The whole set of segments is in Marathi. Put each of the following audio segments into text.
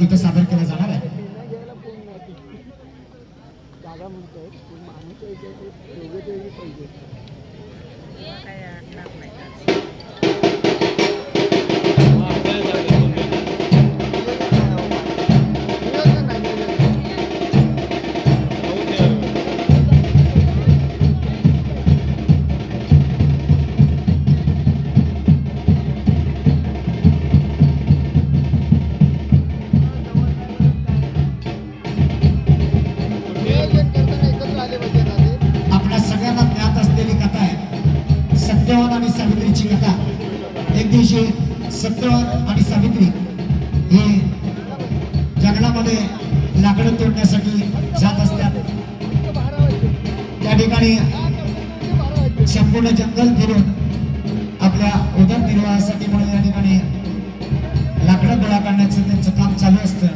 इथं सादर केला जाणार आहे. जागा म्हणतोय संपूर्ण जंगल फिरून आपल्या उदरनिर्वाहासाठी म्हणून या ठिकाणी लाकडं गोळा करण्याचं त्यांचं काम चालू असतं.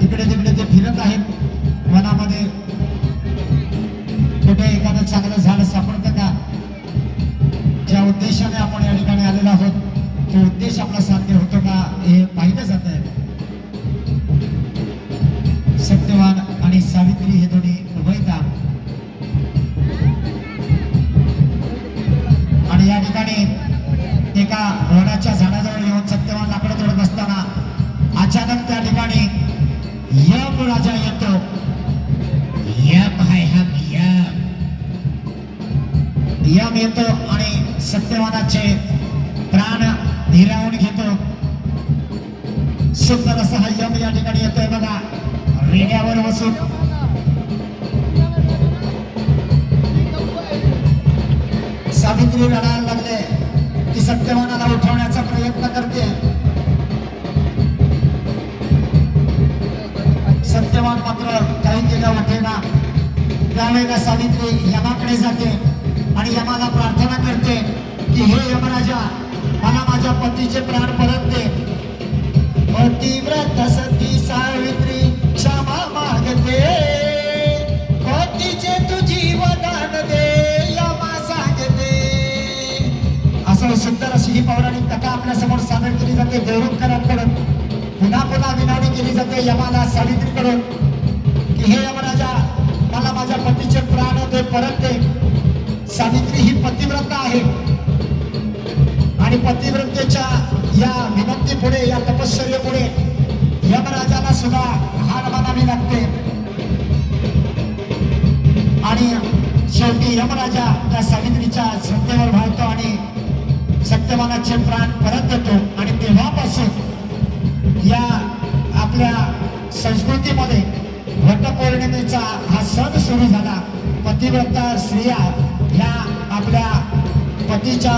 इकडे तिकडे ते फिरत आहेत मनामध्ये कुठे एखादं चांगलं झाड सापडतं का? ज्या उद्देशाने आपण या ठिकाणी आलेलो आहोत तो उद्देश आपला साध्य होतो का हे पाहिलं जात आहे सत्यवान आणि सावित्री हे दोन्ही ठिकाणी एका वडाच्या झाडाजवळ येऊन सत्यवान लाकडं तोडत असताना अचानक त्या ठिकाणी यम राजा येतो. यम हाय हम यम यम येतो आणि सत्यवानाचे प्राण हिरावून घेतो. सुंदर असा हा यम या ठिकाणी येतोय बघा. रेड्यावर बसून सावित्री लढायला लागले. ती सत्यवानाला उठवण्याचा प्रयत्न करते. सत्यवान मात्र काही केलं उठेना त्यावेळेला सावित्री यमाकडे जाते आणि यमाला प्रार्थना करते की हे यमराजा मला माझ्या पतीचे प्राण परत दे. पतिव्रत सती सावित्री क्षमा मागते. सुंदर अशी ही पौराणिक कथा आपल्यासमोर सादर केली जाते. गौरवकरांकडून पुन्हा पुन्हा विनवणी केली जाते यमाला सावित्रीकडून. की हे यमराजा मला माझ्या पतीचे प्राण ते परत दे सावित्री ही पतिव्रता आहे. आणि पतिव्रतेच्या या विनंतीपुढे या तपश्चर्यपुढे यमराजाला सुद्धा हार मानावी लागते. आणि शेवटी यमराजा त्या सावित्रीच्या श्रद्धेवर भाळतो आणि सत्यवानाचे प्राण परत देतो. आणि तेव्हापासून या आपल्या संस्कृतीमध्ये वटपौर्णिमेचा हा सण सुरू झाला. पतिव्रता स्त्रिया ह्या आपल्या पतीच्या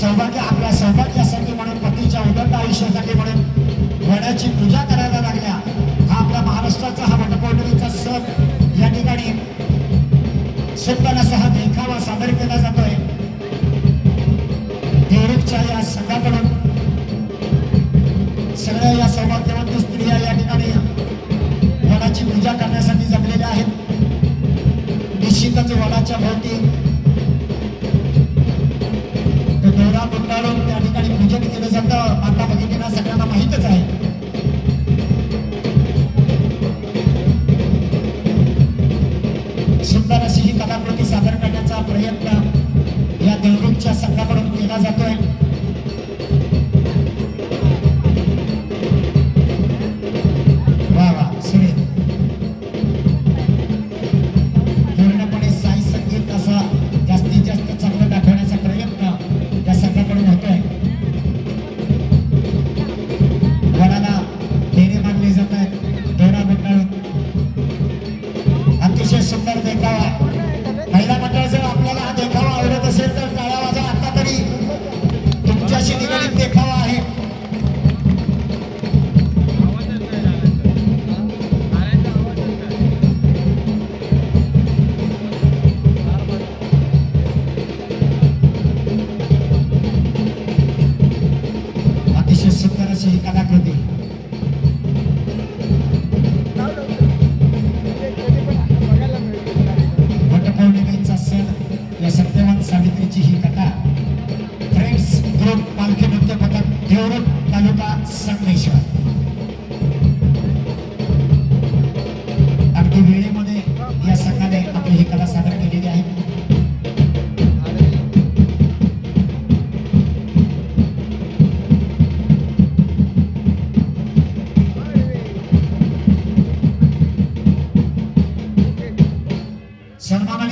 सौभाग्य आपल्या सौभाग्यासाठी म्हणून पतीच्या उदंड आयुष्यासाठी म्हणून वड्याची पूजा करायला लागल्या. हा आपल्या महाराष्ट्राचा हा वटपौर्णिमेचा सण या ठिकाणी सुंदर असा हा देखावा सादर केला जातोय. डेरेकच्या या संघाकडून सगळ्या या सौभाग्यवंत स्त्रिया या ठिकाणी वडाची पूजा करण्यासाठी जमलेल्या आहेत. निश्चितच वडाच्या भोवती तो दोरा गुंडाळून त्या ठिकाणी पूजन केलं जातं. माता भगिनींना सगळ्यांना माहीतच आहे. सुंदर अशी ही कलाकृती सादर करण्याचा प्रयत्न या देवरूपच्या संघाकडून केला जातोय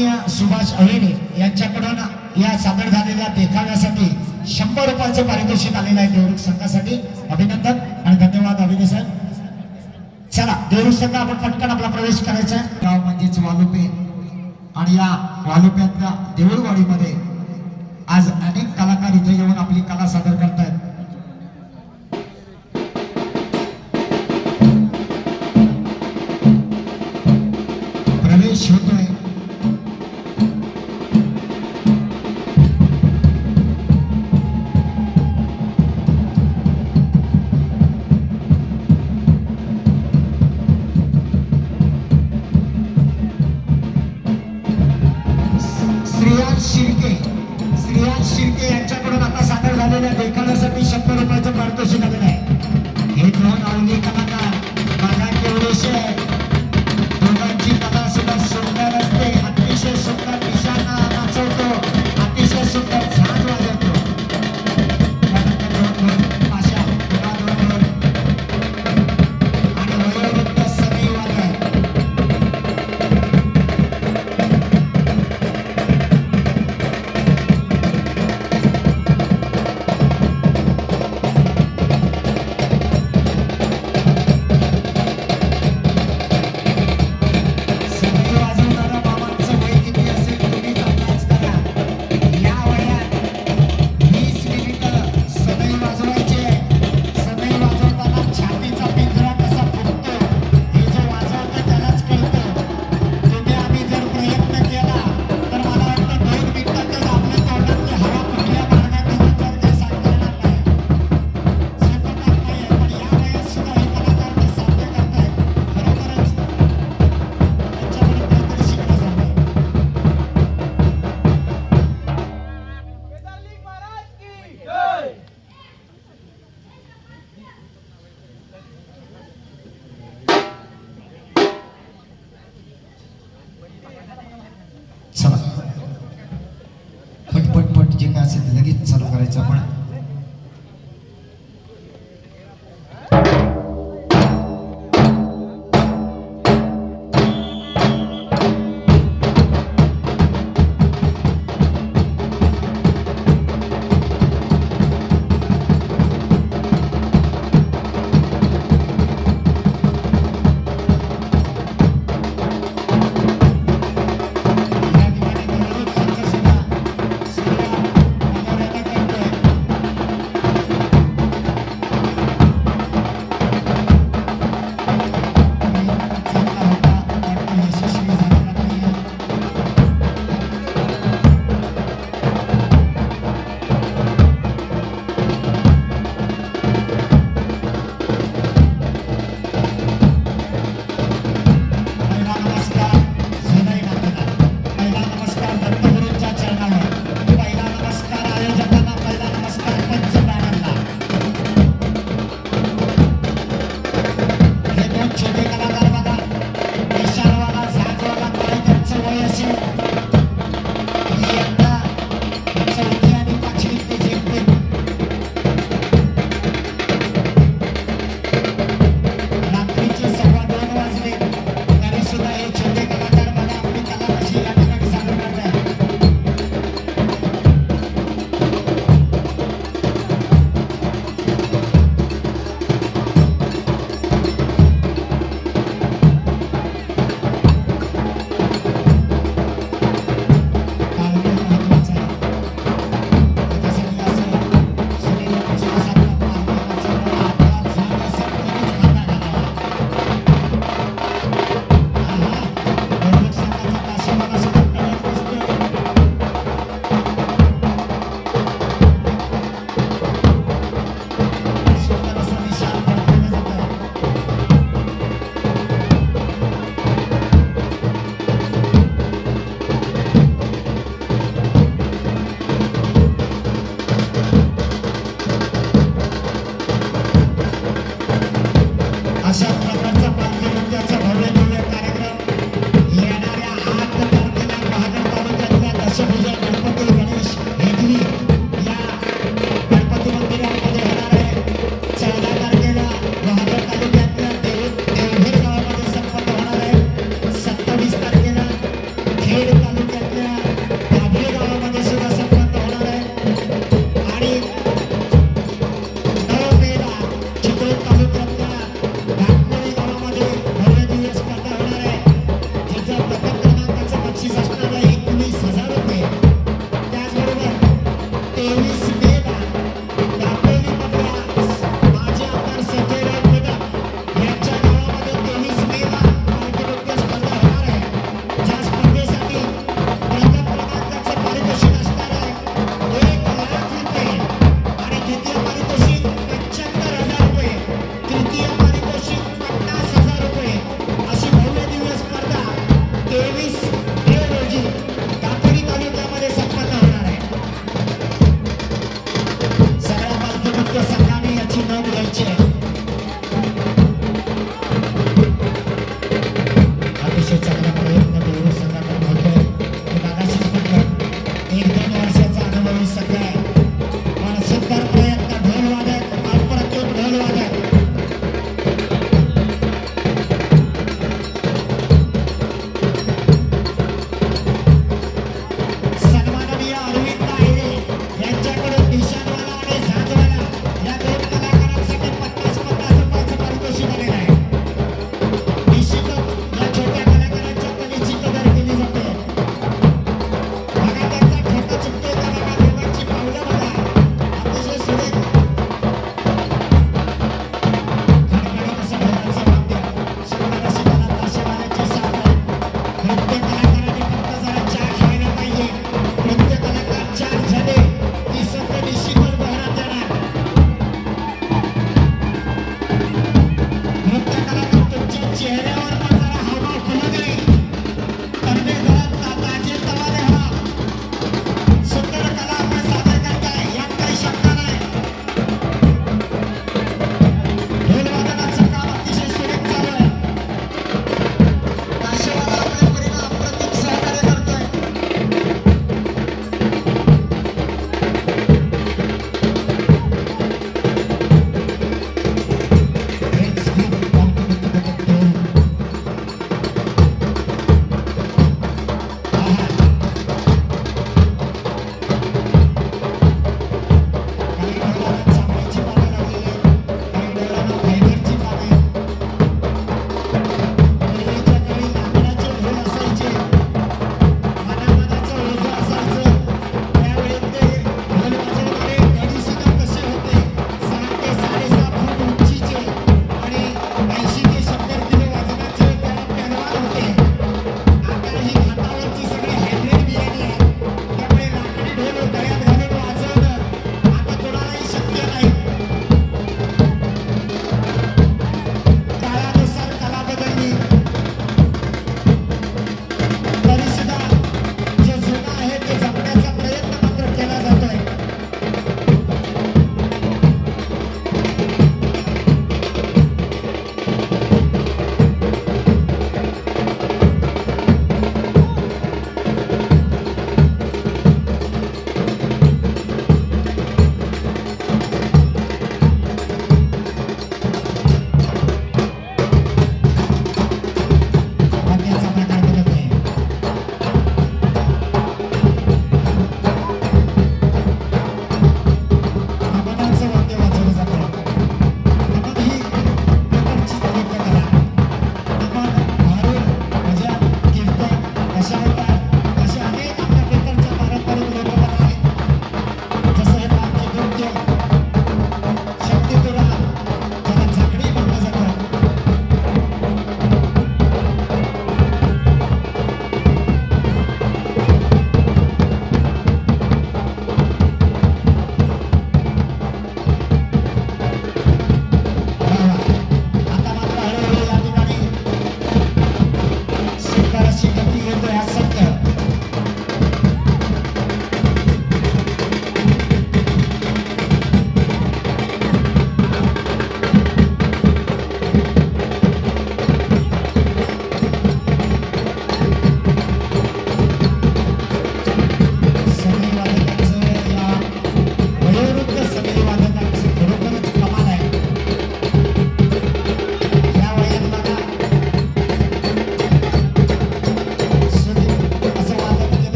माननीय सुभाष अहिरे यांच्याकडून या सादर झालेल्या देखाव्यासाठी शंभर रुपयाचे पारितोषिक आलेलं आहे देवरुख संघासाठी. अभिनंदन आणि धन्यवाद अभिनय साहेब चला देवरुख संघ आपण पटकन आपला प्रवेश करायचा आहे. गाव म्हणजेच वालुपे. आणि या वालुप्यातल्या देऊळवाडीमध्ये आज अनेक कलाकार इथे येऊन आपली कला सादर करतात. आपल्याला देखण्यासाठी शंभर रुपयाचं पारितोषिक आलेलं आहे.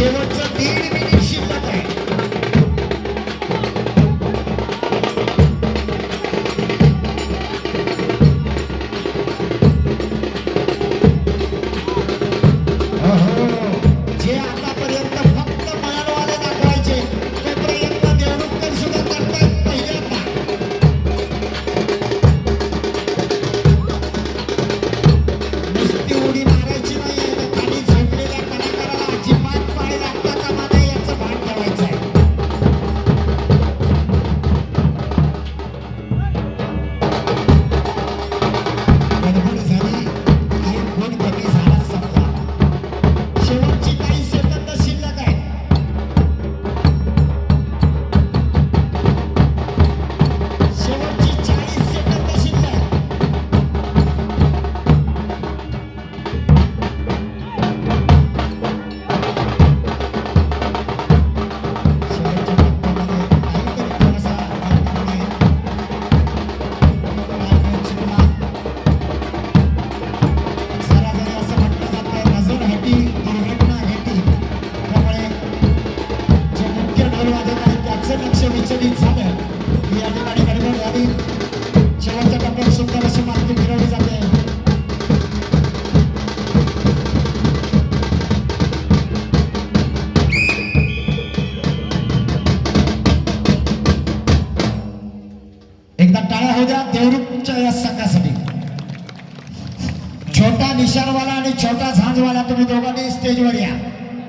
शेवटचा दीड मिनिट शिल्लक आहे.